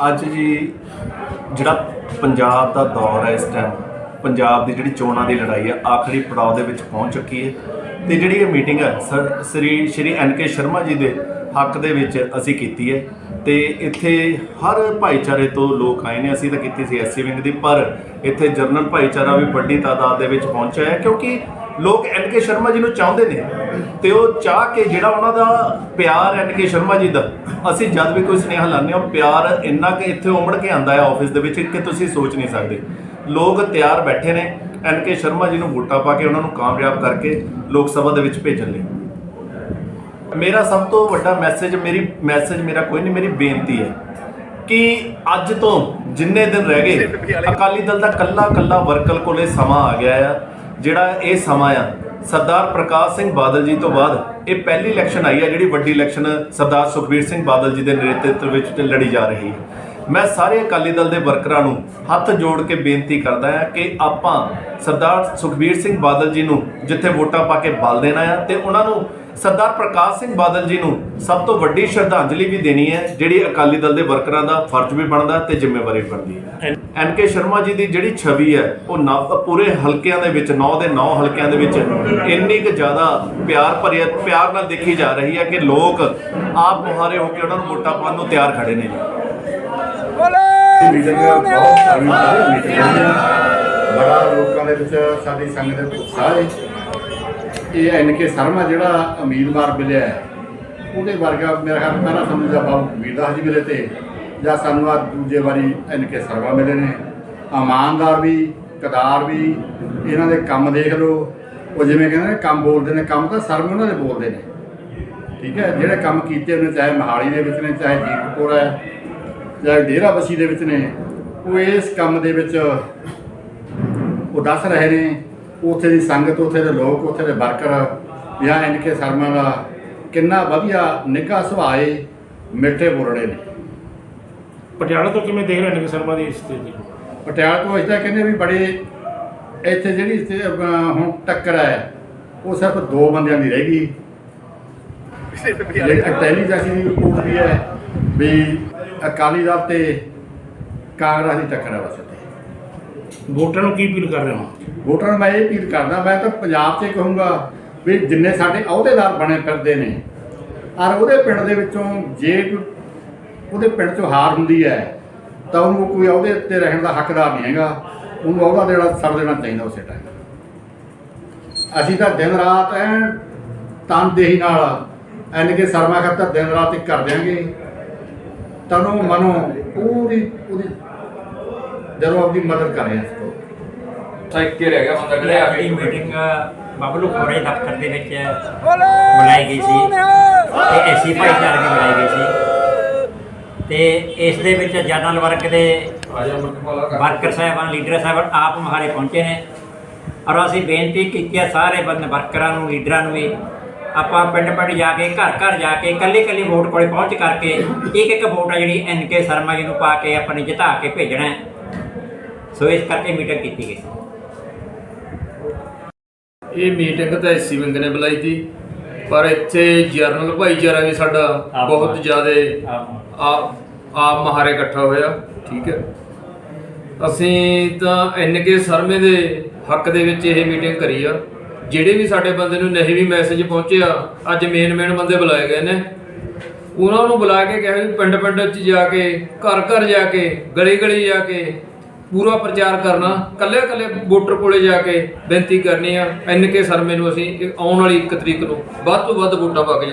ਅੱਜ ਜੀ ਜਿਹੜਾ ਪੰਜਾਬ ਦਾ ਦੌਰ ਹੈ ਇਸ ਟਾਈਮ ਪੰਜਾਬ ਦੀ ਜਿਹੜੀ ਚੋਣਾਂ ਦੀ ਲੜਾਈ ਹੈ, ਆਖਰੀ ਪੜਾਅ ਦੇ ਵਿੱਚ ਪਹੁੰਚ ਚੁੱਕੀ ਹੈ ਤੇ ਜਿਹੜੀ ਇਹ ਮੀਟਿੰਗ ਹੈ, ਸਰ, ਸ੍ਰੀ, ਸ਼੍ਰੀ ਐਨ ਕੇ ਸ਼ਰਮਾ ਜੀ ਦੇ ਹੱਕ ਦੇ ਵਿੱਚ ਅਸੀਂ ਕੀਤੀ ਹੈ ਤੇ ਇੱਥੇ ਹਰ ਭਾਈਚਾਰੇ ਤੋਂ ਲੋਕ ਆਏ ਨੇ, ਅਸੀਂ ਤਾਂ ਕੀਤੀ ਸੀ ਐਸਸੀ ਵਿੰਗ ਦੀ, ਪਰ ਇੱਥੇ ਜਰਨਲ ਭਾਈਚਾਰਾ ਵੀ ਵੱਡੀ ਤਾਦਾਦ ਦੇ ਵਿੱਚ ਪਹੁੰਚਿਆ ਹੈ ਕਿਉਂਕਿ ਲੋਕ ਐਨ ਕੇ ਸ਼ਰਮਾ ਜੀ ਨੂੰ ਚਾਹੁੰਦੇ ਨੇ ਤੇ ਉਹ ਚਾਹ ਕੇ ਜਿਹੜਾ ਉਹਨਾਂ ਦਾ ਪਿਆਰ ਐਨ ਕੇ ਸ਼ਰਮਾ ਜੀ ਦਾ, ਅਸੀਂ ਜਦ ਵੀ ਕੋਈ ਸੁਨੇਹਾ ਲਾਉਂਦੇ ਹਾਂ, ਉਹ ਪਿਆਰ ਇੰਨਾ ਕਿ ਇੱਥੇ ਉਮੜ ਕੇ ਆਂਦਾ ਹੈ ਆਫਿਸ ਦੇ ਵਿੱਚ ਕਿ ਤੁਸੀਂ ਸੋਚ ਨਹੀਂ ਸਕਦੇ। ਲੋਕ ਤਿਆਰ ਬੈਠੇ ਨੇ, ਐਨ ਕੇ ਸ਼ਰਮਾ ਜੀ ਨੂੰ ਵੋਟਾਂ ਪਾ ਕੇ ਉਹਨਾਂ ਨੂੰ ਕਾਮਯਾਬ ਕਰਕੇ ਲੋਕ ਸਭਾ ਦੇ ਵਿੱਚ ਭੇਜਣ ਲਈ। ਮੇਰਾ ਸਭ ਤੋਂ ਵੱਡਾ ਮੈਸੇਜ ਮੇਰੀ ਮੈਸੇਜ ਮੇਰਾ ਕੋਈ ਨਹੀਂ, ਮੇਰੀ ਬੇਨਤੀ ਹੈ ਕਿ ਅੱਜ ਤੋਂ ਜਿੰਨੇ ਦਿਨ ਰਹਿ ਗਏ, ਅਕਾਲੀ ਦਲ ਦਾ ਕੱਲਾ ਕੱਲਾ ਵਰਕਰ ਕੋਲੇ ਸਮਾਂ ਆ ਗਿਆ ਆ। ਜਿਹੜਾ ਇਹ ਸਮਾਂ ਆ, ਸਰਦਾਰ ਪ੍ਰਕਾਸ਼ ਸਿੰਘ ਬਾਦਲ ਜੀ ਤੋਂ ਬਾਅਦ ਇਹ ਪਹਿਲੀ ਇਲੈਕਸ਼ਨ ਆਈ ਆ, ਜਿਹੜੀ ਵੱਡੀ ਇਲੈਕਸ਼ਨ ਸਰਦਾਰ ਸੁਖਬੀਰ ਸਿੰਘ ਬਾਦਲ ਜੀ ਦੇ ਨੇਤਰਤਵ ਵਿੱਚ ਲੜੀ ਜਾ ਰਹੀ ਹੈ। ਮੈਂ ਸਾਰੇ ਅਕਾਲੀ ਦਲ ਦੇ ਵਰਕਰਾਂ ਨੂੰ ਹੱਥ ਜੋੜ ਕੇ ਬੇਨਤੀ ਕਰਦਾ ਹਾਂ ਕਿ ਆਪਾਂ ਸਰਦਾਰ ਸੁਖਬੀਰ ਸਿੰਘ ਬਾਦਲ ਜੀ ਨੂੰ ਜਿੱਥੇ ਵੋਟਾਂ ਪਾ ਕੇ ਬਲ ਦੇਣਾ ਆ ਤੇ ਉਹਨਾਂ ਨੂੰ ਸਰਦਾਰ ਪ੍ਰਕਾਸ਼ ਸਿੰਘ ਬਾਦਲ ਜੀ ਨੂੰ ਸਭ ਤੋਂ ਵੱਡੀ ਸ਼ਰਧਾਂਜਲੀ ਵੀ ਦੇਣੀ ਹੈ ਜਿਹੜੀ ਅਕਾਲੀ ਦਲ ਦੇ ਵਰਕਰਾਂ ਦਾ ਫਰਜ਼ ਵੀ ਬਣਦਾ ਤੇ ਜ਼ਿੰਮੇਵਾਰੀ ਵੀ ਬਣਦੀ ਹੈ। ਐਨ ਕੇ ਸ਼ਰਮਾ ਜੀ ਦੀ ਜਿਹੜੀ ਛਵੀ ਹੈ ਉਹ ਨਾ ਪੂਰੇ ਹਲਕਿਆਂ ਦੇ ਵਿੱਚ 9 ਦੇ 9 ਹਲਕਿਆਂ ਦੇ ਵਿੱਚ ਇੰਨੀ ਕੁ ਜ਼ਿਆਦਾ ਪਿਆਰ ਭਰੀ ਪਿਆਰ ਨਾਲ ਦੇਖੀ ਜਾ ਰਹੀ ਹੈ ਕਿ ਲੋਕ ਆਪ ਮੁਹਾਰੇ ਹੋ ਕੇ ਉਹਨਾਂ ਨੂੰ ਵੋਟਾਂ ਪਾਉਣ ਨੂੰ ਤਿਆਰ ਖੜੇ ਨੇ ਮੀਟਿੰਗ ਬਹੁਤ ਸਾਰੀ ਮੀਟਿੰਗ ਹੋਈ ਹੈ ਬੜਾ ਲੋਕਾਂ ਦੇ ਵਿੱਚ ਸਾਡੀ ਸੰਗਤ ਦੇ ਉਤਸ਼ਾਹ ਹੈ ਇਹ ਐਨ ਕੇ ਸ਼ਰਮਾ ਜਿਹੜਾ ਉਮੀਦਵਾਰ ਮਿਲਿਆ ਉਹਦੇ ਵਰਗਾ ਮੇਰਾ ਖਿਆਲ ਪਹਿਲਾਂ ਸਾਨੂੰ ਜਾਂ ਬਾਬੂ ਵੀਰਦਾਸ ਜੀ ਮਿਲੇ ਤੇ, ਜਾਂ ਸਾਨੂੰ ਆ ਦੂਜੇ ਵਾਰੀ ਐਨ ਕੇ ਸ਼ਰਮਾ ਮਿਲੇ ਨੇ। ਇਮਾਨਦਾਰ ਵੀ, ਕਦਾਰ ਵੀ, ਇਹਨਾਂ ਦੇ ਕੰਮ ਦੇਖ ਲਓ। ਉਹ ਜਿਵੇਂ ਕਹਿੰਦੇ ਨੇ, ਕੰਮ ਬੋਲਦੇ ਨੇ, ਕੰਮ ਤਾਂ ਸਰਮ ਉਹਨਾਂ ਦੇ ਬੋਲਦੇ ਨੇ। ਠੀਕ ਹੈ, ਜਿਹੜੇ ਕੰਮ ਕੀਤੇ ਉਹਨੇ ਚਾਹੇ ਮਹਾਲੀ ਦੇ ਵਿੱਚ ਨੇ, ਚਾਹੇ ਜੀਤਪੁਰ ਹੈ, ਚਾਹੇ ਡੇਰਾ ਬਸੀ ਦੇ ਵਿੱਚ ਨੇ, ਉਹ ਇਸ ਕੰਮ ਦੇ ਵਿੱਚ ਉਹ ਦੱਸ ਰਹੇ ਨੇ। ਉੱਥੇ ਦੀ ਸੰਗਤ ਉੱਥੇ ਦੇ ਲੋਕ ਉੱਥੇ ਦੇ ਵਰਕਰ ਜਾਂ ਐਨ ਕੇ ਸ਼ਰਮਾ ਦਾ ਕਿੰਨਾ ਵਧੀਆ ਨਿੱਘਾ ਸੁਭਾਅ ਏ ਮਿੱਠੇ ਬੋਲੜੇ ਨੇ। ਪਟਿਆਲਾ ਤੋਂ ਕਿਵੇਂ ਦੇਖ ਰਹੇ ਨੇ ਸ਼ਰਮਾ ਦੀ ਸਥਿਤੀ ਪਟਿਆਲਾ ਤੋਂ ਤਾਂ ਕਹਿੰਦੇ ਵੀ ਬੜੇ ਇੱਥੇ ਜਿਹੜੀ ਹੁਣ ਟੱਕਰ ਹੈ ਉਹ ਸਿਰਫ ਦੋ ਬੰਦਿਆਂ ਦੀ ਰਹਿ ਗਈ। ਜਿਹੜੀ ਇੰਟੈਲੀਜੈਂਸ ਦੀ ਰਿਪੋਰਟ ਵੀ ਹੈ ਵੀ ਅਕਾਲੀ ਦਲ ਤੇ ਕਾਂਗਰਸ ਦੀ ਟੱਕਰ ਹੈ ਬਸ ਵੋਟਰਾਂ ਨੂੰ ਕੀ ਅਪੀਲ ਕਰ ਰਹੇ ਹੋ? ਵੋਟਰਾਂ ਨੂੰ ਮੈਂ ਇਹ ਅਪੀਲ ਕਰਦਾ, ਮੈਂ ਤਾਂ ਪੰਜਾਬ 'ਚ ਕਹੂੰਗਾ ਵੀ ਜਿੰਨੇ ਸਾਡੇ ਅਹੁਦੇਦਾਰ ਬਣੇ ਫਿਰਦੇ ਨੇ, ਔਰ ਉਹਦੇ ਪਿੰਡ ਦੇ ਵਿੱਚੋਂ ਜੇ ਕੋਈ ਉਹਦੇ ਪਿੰਡ 'ਚੋਂ ਹਾਰ ਹੁੰਦੀ ਹੈ, ਤਾਂ ਉਹਨੂੰ ਕੋਈ ਅਹੁਦੇ ਤੇ ਰਹਿਣ ਦਾ ਹੱਕਦਾਰ ਨਹੀਂ ਹੈਗਾ, ਉਹਨੂੰ ਅਹੁਦਾ ਦੇਣਾ ਛੱਡ ਦੇਣਾ ਚਾਹੀਦਾ ਉਸੇ ਟਾਈਮ ਅਸੀਂ ਤਾਂ ਦਿਨ ਰਾਤ ਐ ਤਨਦੇਹੀ ਨਾਲ, ਐਨ ਕੇ ਸਰਮਾ ਖਾਤਰ ਦਿਨ ਰਾਤ ਇੱਕ ਕਰ ਦਿਆਂਗੇ। ਤਨੋਂ ਮਨੋਂ ਪੂਰੀ ਉਹਦੀ ਜਦੋਂ ਆਪਦੀ ਮਦਦ ਕਰ ਰਹੇ ਹਾਂ ਇਸ ਤੋਂ ਰਹਿ ਗਿਆ ਬੰਦਾ ਆ ਆਪਣੀ ਮੀਟਿੰਗ ਬਬਲੂ ਖੋੜੇ ਦਫ਼ਤਰ ਦੇ ਵਿੱਚ ਬਣਾਈ ਗਈ ਸੀ। ਤੇ ਐਸੀ ਭਾਈਚਾਰੇ ਦੀ ਬਣਾਈ ਗਈ ਸੀ। ਤੇ ਇਸ ਦੇ ਵਿੱਚ ਜਨਰਲ ਵਰਗ ਦੇ ਵਰਕਰ ਸਾਹਿਬਾਨ ਲੀਡਰ ਸਾਹਿਬਾਨ ਆਪ ਮਹਾਰੇ ਪਹੁੰਚੇ ਨੇ। ਔਰ ਅਸੀਂ ਬੇਨਤੀ ਕੀਤੀ ਹੈ ਸਾਰੇ ਬੰਦੇ ਵਰਕਰਾਂ ਨੂੰ ਲੀਡਰਾਂ ਨੂੰ ਵੀ ਆਪਾਂ ਪਿੰਡ ਪਿੰਡ ਜਾ ਕੇ ਘਰ ਘਰ ਜਾ ਕੇ ਕੱਲੀ ਕੱਲੀ ਵੋਟ ਕੋਲੇ ਪਹੁੰਚ ਕਰਕੇ ਇੱਕ ਇੱਕ ਵੋਟ ਆ ਜਿਹੜੀ ਐਨ ਕੇ ਸ਼ਰਮਾ ਜੀ ਨੂੰ ਪਾ ਕੇ ਆਪਣੀ ਜਿਤਾ ਕੇ ਭੇਜਣਾ ਹੈ। ਸੋ ਇਸ ਕਰਕੇ ਮੀਟਿੰਗ ਕੀਤੀ ਗਈ ਸੀ। ਇਹ ਮੀਟਿੰਗ ਤਾਂ ਐਸੀ ਵਿੰਗ ਨੇ ਬੁਲਾਈ ਸੀ। ਪਰ ਇੱਥੇ ਜਰਨਲ ਭਾਈਚਾਰਾ ਵੀ ਸਾਡਾ ਬਹੁਤ ਜ਼ਿਆਦਾ ਆਪ ਆਪ ਮਹਾਰੇ ਇਕੱਠਾ ਹੋਇਆ। ਠੀਕ ਹੈ। ਅਸੀਂ ਤਾਂ ਐਨ ਕੇ ਸਰਮੇ ਦੇ ਹੱਕ ਦੇ ਵਿੱਚ ਇਹ ਮੀਟਿੰਗ ਕਰੀ ਆ। ਜਿਹੜੇ ਵੀ ਸਾਡੇ ਬੰਦੇ ਨੂੰ ਨਹੀਂ ਵੀ ਮੈਸੇਜ ਪਹੁੰਚਿਆ ਅੱਜ ਮੇਨ ਮੇਨ ਬੰਦੇ ਬੁਲਾਏ ਗਏ ਨੇ। ਉਹਨਾਂ ਨੂੰ ਬੁਲਾ ਕੇ ਕਿਹਾ ਵੀ ਪਿੰਡ ਪਿੰਡ ਵਿੱਚ ਜਾ ਕੇ ਘਰ ਘਰ ਜਾ ਕੇ ਗਲੀ ਗਲੀ ਜਾ ਕੇ ਪੂਰਾ ਪ੍ਰਚਾਰ ਕਰਨਾ ਕੱਲੇ ਕੱਲੇ ਵੋਟਰ ਕੋਲੇ ਜਾ ਕੇ ਬੇਨਤੀ ਕਰਨੀ ਆ, ਐਨ ਕੇ ਸਰਮੇ ਨੂੰ ਅਸੀਂ ਆਉਣ ਵਾਲੀ 1 ਤਰੀਕ ਨੂੰ ਵੱਧ ਤੋਂ ਵੱਧ ਵੋਟਾਂ ਪਾ ਕੇ